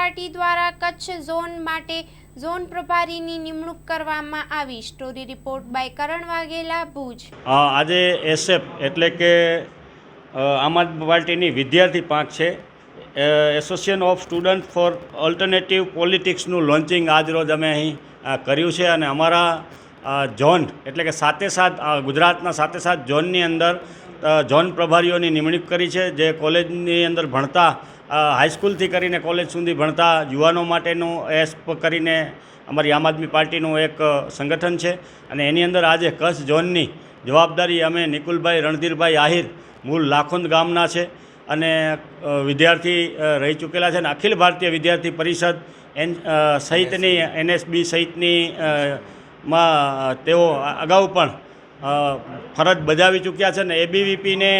Party દ્વારા Kutch zone માટે zone પ્રભારીની નિમણૂક કરવામાં આવી. Story report by Karan Vaghela, Bhuj. આજે એસએફ એટલે કે આમ આદમી પાર્ટીની વિદ્યાર્થી પાંખ છે. Association of student for alternative પોલિટિક્સનું launching આજરોજ અમે અહીં કર્યું છે અને અમારા ઝોન એટલે કે સાથે સાથ ગુજરાતના સાથે સાથ ઝોનની અંદર ઝોન પ્રભારીઓની નિમણૂક કરી છે જે કોલેજની અંદર ભણતા હાઈસ્કૂલથી કરીને કોલેજ સુધી ભણતા યુવાનો માટેનું એસ્પ કરીને અમારી આમ આદમી પાર્ટીનું એક સંગઠન છે. અને એની અંદર આજે કચ્છ ઝોનની જવાબદારી અમે નિકુલભાઈ રણધીરભાઈ આહિર મૂળ લાખોંદ ગામના છે. અને વિદ્યાર્થી રહી ચૂકેલા છે. અને અખિલ ભારતીય વિદ્યાર્થી પરિષદ એન સહિતની એનએસબી સહિતની માં તેઓ અગાઉ પણ ફરજ બજાવી ચૂક્યા છે ને એબીવીપીને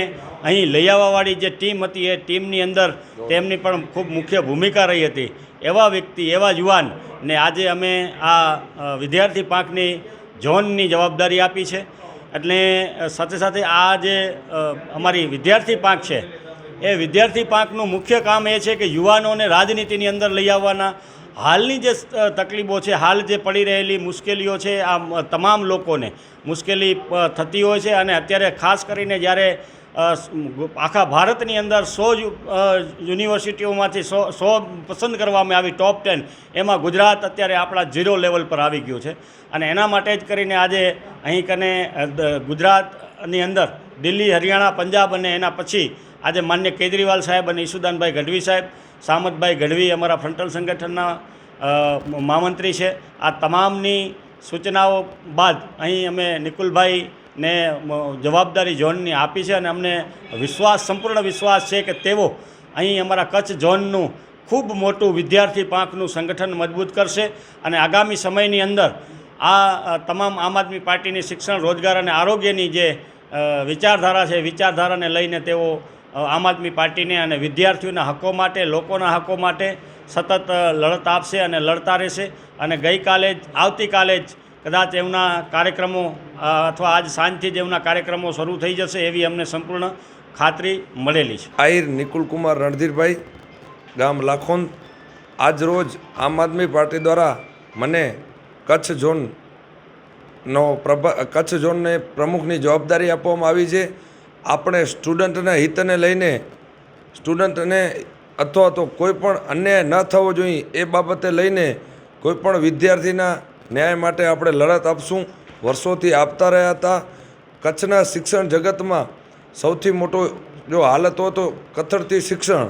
અહીં લઈ આવવાવાળી જે ટીમ હતી, એ ટીમની અંદર તેમની પણ ખૂબ મુખ્ય ભૂમિકા રહી હતી. એવા વ્યક્તિ, એવા યુવાન ને આજે અમે આ વિદ્યાર્થી પાંખની ઝોનની જવાબદારી આપી છે. એટલે સાથે સાથે આ જે અમારી વિદ્યાર્થી પાંખ છે, એ વિદ્યાર્થી પાંખનું મુખ્ય કામ એ છે કે યુવાનોને રાજનીતિની અંદર લઈ આવવાના હાલની જે તકલીફો છે, હાલ જે પડી રહેલી મુશ્કેલીઓ છે, આ તમામ લોકોને મુશ્કેલી થતી હોય છે અને અત્યારે ખાસ કરીને જ્યારે આખા ભારતની અંદર સો યુનિવર્સિટીઓમાંથી સો સો પસંદ કરવામાં આવી ટોપ ટેન એમાં ગુજરાત અત્યારે આપણા ઝીરો લેવલ પર આવી ગયું છે. અને એના માટે જ કરીને આજે અહીં કને ગુજરાતની અંદર દિલ્હી, હરિયાણા, પંજાબ અને એના પછી આજે માન્ય કેજરીવાલ સાહેબ અને ઈસુદાનભાઈ ગઢવી સાહેબ સામતભાઈ ગઢવી અમારા ફ્રન્ટલ સંગઠનના મહામંત્રી છે. આ તમામની સૂચનાઓ બાદ અહીં અમે નિકુલભાઈ ને જવાબદારી ઝોનની આપી છે અને અમને વિશ્વાસ, સંપૂર્ણ વિશ્વાસ છે કે તેઓ અહીં અમારા કચ્છ ઝોનનું ખૂબ મોટું વિદ્યાર્થી પાંખનું સંગઠન મજબૂત કરશે અને આગામી સમયની અંદર આ તમામ આમ આદમી પાર્ટીની શિક્ષણ, રોજગાર અને આરોગ્યની જે વિચારધારા છે વિચારધારાને લઈને તેઓ આમ આદમી પાર્ટીને અને વિદ્યાર્થીઓના હકો માટે, લોકોના હકો માટે સતત લડત આપશે અને લડતા રહેશે. અને ગઈકાલે જ, આવતીકાલે જ કદાચ એમના કાર્યક્રમો અથવા આજ સાંજથી જ એમના કાર્યક્રમો શરૂ થઈ જશે એવી અમને સંપૂર્ણ ખાતરી મળેલી છે. આહિર નિકુલ કુમાર રણધીરભાઈ, ગામ લાખોંદ આજ રોજ આમ આદમી પાર્ટી દ્વારા મને કચ્છ ઝોનનો પ્રભા, કચ્છ ઝોનને પ્રમુખની જવાબદારી આપવામાં આવી છે. આપણે સ્ટુડન્ટના હિતને લઈને સ્ટુડન્ટને અથવા તો કોઈ પણ અન્યાય ન થવો જોઈએ એ બાબતે લઈને કોઈ પણ વિદ્યાર્થીના ન્યાય માટે આપણે લડત આપશું. વર્ષોથી આપતા રહ્યા હતા. કચ્છના શિક્ષણ જગતમાં સૌથી મોટો જો હાલત હોય તો કથળતી શિક્ષણ.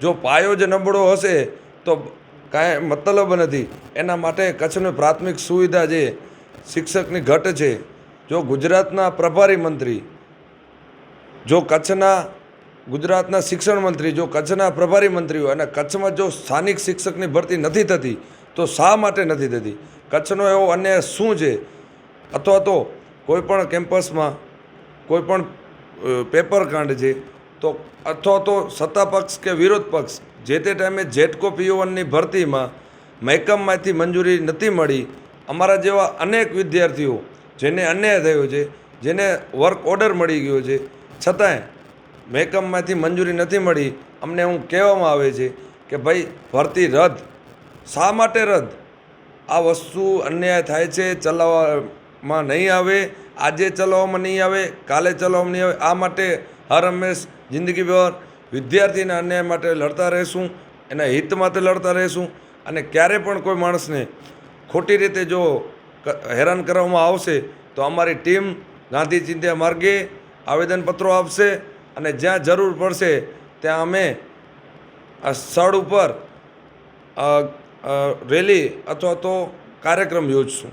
જો પાયો જ નબળો હશે તો કાંઈ મતલબ નથી. એના માટે કચ્છની પ્રાથમિક સુવિધા જે શિક્ષકની ઘટ છે. જો ગુજરાતના પ્રભારી મંત્રી જો કચ્છના ગુજરાતના શિક્ષણ મંત્રી, જો કચ્છના પ્રભારી મંત્રીઓ અને કચ્છમાં જો સ્થાનિક શિક્ષકની ભરતી નથી થતી, તો શા માટે નથી થતી? કચ્છનો એવો અન્યાય શું છે? અથવા તો કોઈ પણ કેમ્પસમાં કોઈ પણ પેપર કાંડ છે, તો અથવા તો સત્તા પક્ષ કે વિરોધ પક્ષ જે તે ટાઈમે જેટકો પીઓવનની ભરતીમાં મહેકમમાંથી મંજૂરી નથી મળી, અમારા જેવા અનેક વિદ્યાર્થીઓ જેને અન્યાય થયો છે, જેને વર્ક ઓર્ડર મળી ગયો છે છતાંય મહેકમમાંથી મંજૂરી નથી મળી. અમને એવું કહેવામાં આવે છે કે ભાઈ ભરતી રદ શા માટે રદ આ વસ્તુ અન્યાય થાય છે, ચલાવવામાં નહીં આવે. આજે ચલાવવામાં નહીં આવે, કાલે ચલાવવામાં નહીં આવે. આ માટે હર હંમેશ જિંદગીભર વિદ્યાર્થીના અન્યાય માટે લડતા રહેશું, એના હિત માટે લડતા રહેશું. અને ક્યારે પણ કોઈ માણસને ખોટી રીતે જો હેરાન કરવામાં આવશે, તો અમારી ટીમ ગાંધી ચિંત્યા માર્ગે આવેદનપત્રો આપશે અને જ્યાં જરૂર પડશે ત્યાં અમે આ સ્થળ ઉપર રેલી અથવા તો કાર્યક્રમ યોજશું.